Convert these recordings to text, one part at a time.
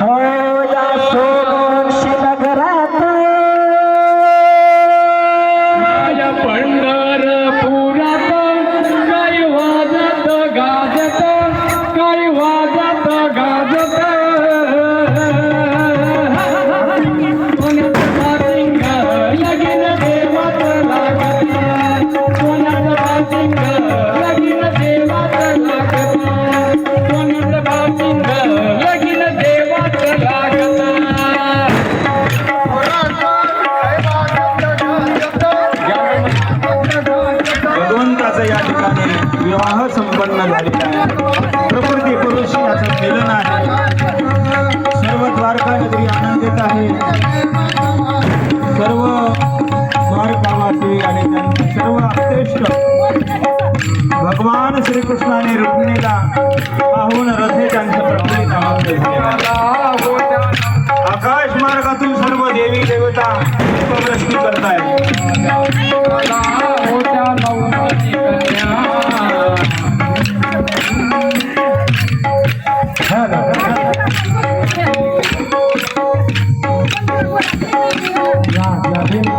All right. विवाह संपन्न झालेला आहे. प्रकृती पुरुष याचं मिलन आहे. सर्व द्वारका नगरी आनंदित आहे. सर्व द्वारकावासी आणि त्यांचे सर्व अपेष्ट भगवान श्रीकृष्णाने रुक्मिणीला पाहून रथे त्यांचं प्रकृती आनंद झालेला आकाश मार्गातून सर्व देवी देवता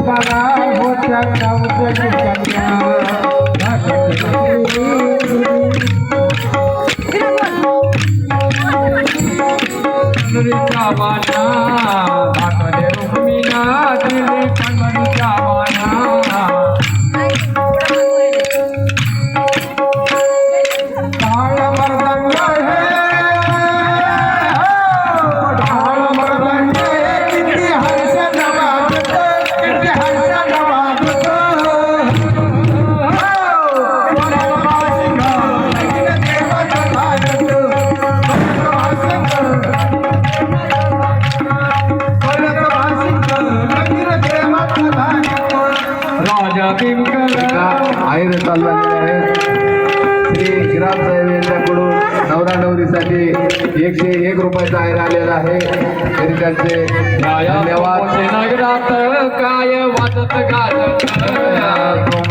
परा हो चकाऊ जग कन्या बाना भगदेव मीना दिल कार्यक्रम चालू आहेत श्री हिराज साहेब यांच्याकडून नवरा नवरीसाठी एकशे एक रुपयाचा आहे आलेला आहे तरी त्यांचे काय वाजत नगरात काय वाजत काय वाजत